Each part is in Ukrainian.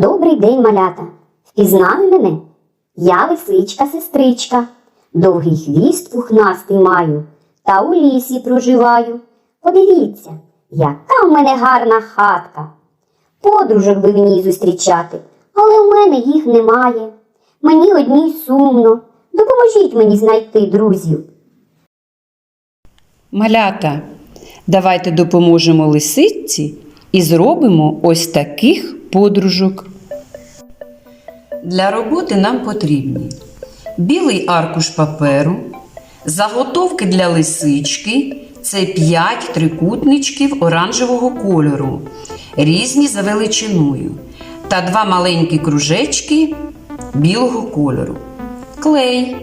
Добрий день, малята. Впізнали мене? Я лисичка сестричка. Довгий хвіст пухнастий маю, та у лісі проживаю. Подивіться, яка в мене гарна хатка. Подружок би в ній зустрічати, але в мене їх немає. Мені одній сумно. Допоможіть мені знайти друзів. Малята, давайте допоможемо лисиці і зробимо ось таких подружок. Для роботи нам потрібні білий аркуш паперу, заготовки для лисички це 5 трикутничків оранжевого кольору, різні за величиною, та два маленькі кружечки білого кольору, клей,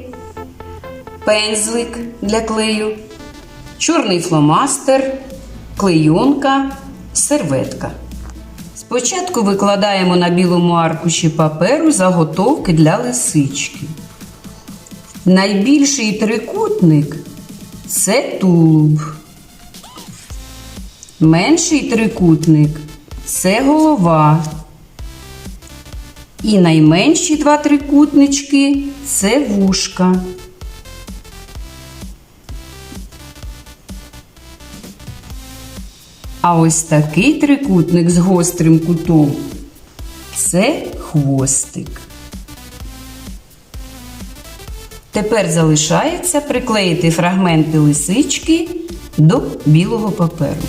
пензлик для клею чорний фломастер, клейонка, серветка. Спочатку викладаємо на білому аркуші паперу заготовки для лисички. Найбільший трикутник це тулуб. Менший трикутник це голова. І найменші два трикутнички це вушка. А ось такий трикутник з гострим кутом це хвостик. Тепер залишається приклеїти фрагменти лисички до білого паперу.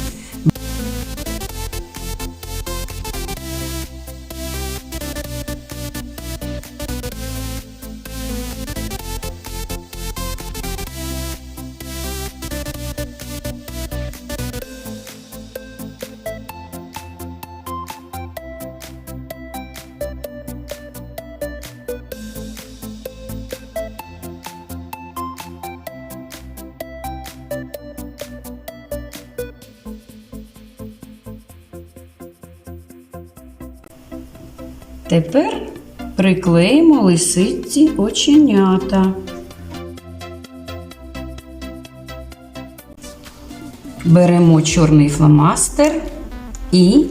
Тепер приклеїмо лисиці оченята. Беремо чорний фломастер і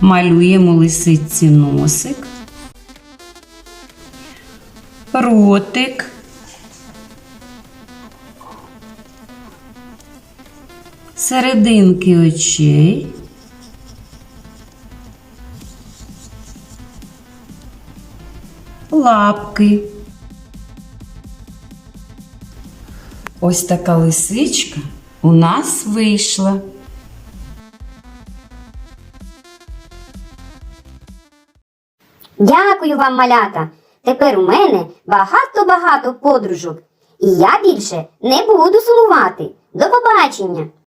малюємо лисиці носик, ротик, серединки очей. Лапки. Ось така лисичка у нас вийшла. Дякую вам, малята. Тепер у мене багато-багато подружок. І я більше не буду сумувати. До побачення!